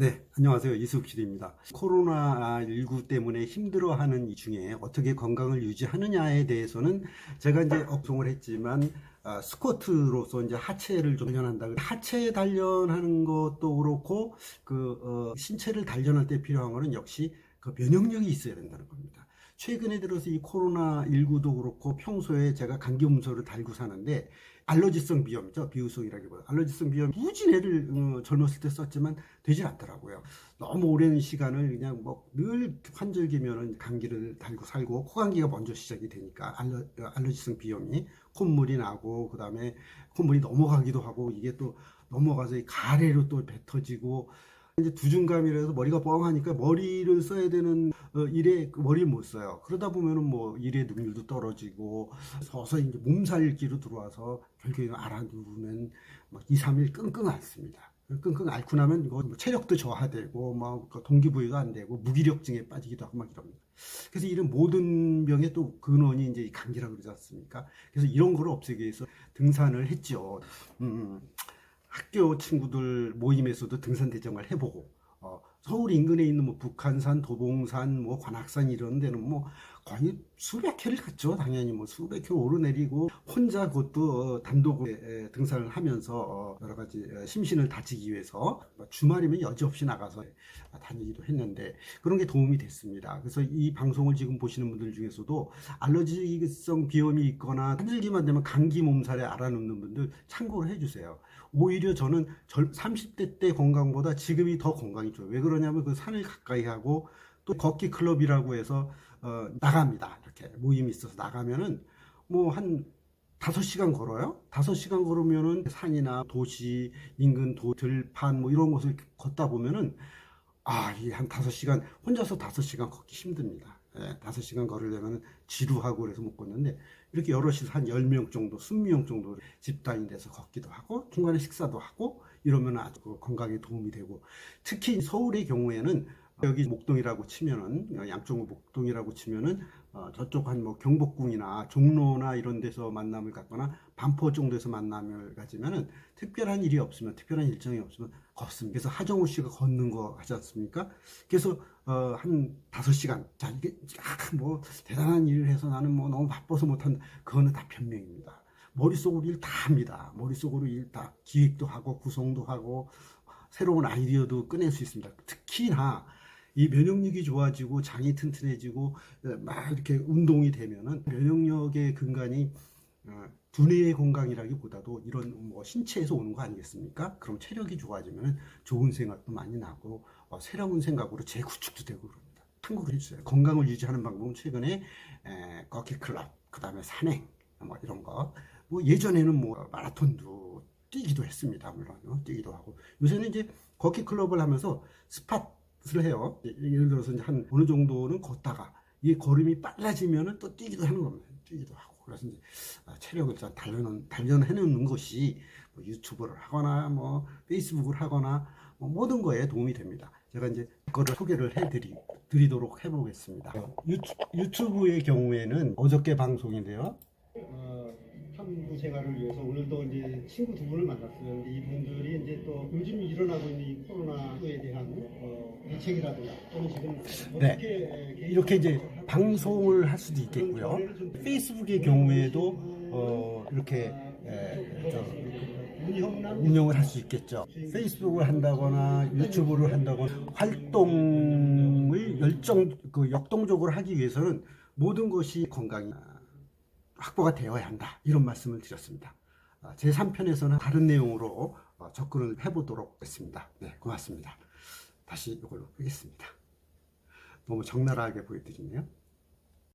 네, 안녕하세요. 이수길입니다. 코로나19 때문에 힘들어하는 이 중에 어떻게 건강을 유지하느냐에 대해서는 제가 이제 억송을 했지만 아, 스쿼트로서 이제 하체를 좀 단련한다. 하체 단련하는 것도 그렇고 그 어, 신체를 단련할 때 필요한 거는 역시 그 면역력이 있어야 된다는 겁니다. 최근에 들어서 이 코로나19도 그렇고 평소에 제가 감기 음소를 달고 사는데 알러지성 비염이죠. 비우성이라기보다 알러지성 비염 굳이 애를 어, 젊었을 때 썼지만 되질 않더라고요. 너무 오랜 시간을 그냥 뭐 늘 환절기면은 감기를 달고 살고 코감기가 먼저 시작이 되니까 알러, 알러지성 비염이 콧물이 나고 그다음에 콧물이 넘어가기도 하고 이게 또 넘어가서 이 가래로 또 뱉어지고 이제 두중감이라서 머리가 뻥하니까 머리를 써야 되는 어, 일에 그 머리를 못 써요. 그러다 보면은 뭐 일의 능률도 떨어지고 서서히 이제 몸살기로 들어와서 결국에는 알아누우면 막 2, 3일 끙끙 앓습니다. 끙끙 앓고 나면 이거 뭐 체력도 저하되고 막 동기부여도 안 되고 무기력증에 빠지기도 하고 막 이럽니다. 그래서 이런 모든 병의 또 근원이 이제 이 감기라고 그러지 않습니까? 그래서 이런 거를 없애기 위해서 등산을 했죠. 음, 학교 친구들 모임에서도 등산 대정을 해보고 어, 서울 인근에 있는 뭐 북한산, 도봉산, 뭐 관악산 이런 데는 뭐 거의 수백 회를 갔죠. 당연히 뭐 수백 회 오르내리고 혼자 그것도 어, 단독 에, 등산을 하면서 어, 여러 가지 에, 심신을 다지기 위해서 뭐 주말이면 여지없이 나가서 다니기도 했는데 그런 게 도움이 됐습니다. 그래서 이 방송을 지금 보시는 분들 중에서도 알러지성 비염이 있거나 한들기만 되면 감기 몸살에 알아놓는 분들 참고를 해주세요. 오히려 저는 30대 때 건강보다 지금이 더 건강이 좋아요. 왜 그러냐 면 그 산을 가까이 하고 또 걷기 클럽이라고 해서 어, 나갑니다. 이렇게 모임이 있어서 나가면은 뭐 한 다섯 시간 걸어요. 다섯 시간 걸으면은 산이나 도시, 인근 도, 들판 뭐 이런 곳을 걷다 보면은 아, 이 한 다섯 시간 혼자서 다섯 시간 걷기 힘듭니다. 예, 다섯 시간 걸으려면 지루하고 그래서 못 걷는데 이렇게 여럿이서 한 10명 정도, 20명 정도 집단이 돼서 걷기도 하고 중간에 식사도 하고 이러면 아주 그 건강에 도움이 되고 특히 서울의 경우에는 여기 목동이라고 치면은 양쪽 목동이라고 치면은 어, 저쪽 한 뭐 경복궁이나 종로나 이런 데서 만남을 갖거나 반포 정도에서 만남을 가지면은 특별한 일이 없으면 특별한 일정이 없으면 걷습니다. 그래서 하정우 씨가 걷는 거 하지 않습니까? 그래서 어, 한 다섯 시간. 자 이게 아, 뭐 대단한 일을 해서 나는 뭐 너무 바빠서 못한다. 그거는 다 변명입니다. 머릿속으로 일 다 합니다. 머릿속으로 일 다 기획도 하고 구성도 하고 새로운 아이디어도 꺼낼 수 있습니다. 특히나 이 면역력이 좋아지고 장이 튼튼해지고 막 이렇게 운동이 되면은 면역력의 근간이 어, 두뇌의 건강이라기보다도 이런 뭐 신체에서 오는 거 아니겠습니까? 그럼 체력이 좋아지면 좋은 생각도 많이 나고 어, 새로운 생각으로 재구축도 되고 그럽니다. 참고로 해주세요. 건강을 유지하는 방법은 최근에 에, 걷기 클럽, 그 다음에 산행, 뭐 이런 거. 뭐 예전에는 뭐 마라톤도 뛰기도 했습니다. 물론 어, 뛰기도 하고 요새는 이제 걷기 클럽을 하면서 스팟 을 해요. 예, 예를 들어서 이제 한 어느 정도는 걷다가 이 걸음이 빨라지면은 또 뛰기도 하는 겁니다. 뛰기도 하고 그래서 이제 아, 체력을 좀 단련 단련해 놓는 것이 뭐 유튜브를 하거나 뭐 페이스북을 하거나 뭐 모든 거에 도움이 됩니다. 제가 이제 그거를 소개를 해드리 드리도록 해보겠습니다. 유튜, 유튜브의 경우에는 어저께 방송인데요. 어, 탐구 생활을 위해서 오늘도 이제 친구 두 분을 만났어요. 근데 이분들이 이제 또 요즘 일어나고 있는 이 코로나에 대한 어, 대책이라든가 또는 지금 어떻게 이렇게 이제 방송을 할 수도 있겠고요. 페이스북의 경우에도 어, 이렇게 에, 저, 운영을 할 수 있겠죠. 페이스북을 한다거나 유튜브를 한다거나 활동을 열정 그 역동적으로 하기 위해서는 모든 것이 건강이 확보가 되어야 한다. 이런 말씀을 드렸습니다. 아, 제 3편에서는 다른 내용으로 어, 접근을 해보도록 했습니다. 네, 고맙습니다. 다시 이걸로 끄겠습니다. 너무 적나라하게 보여드리네요.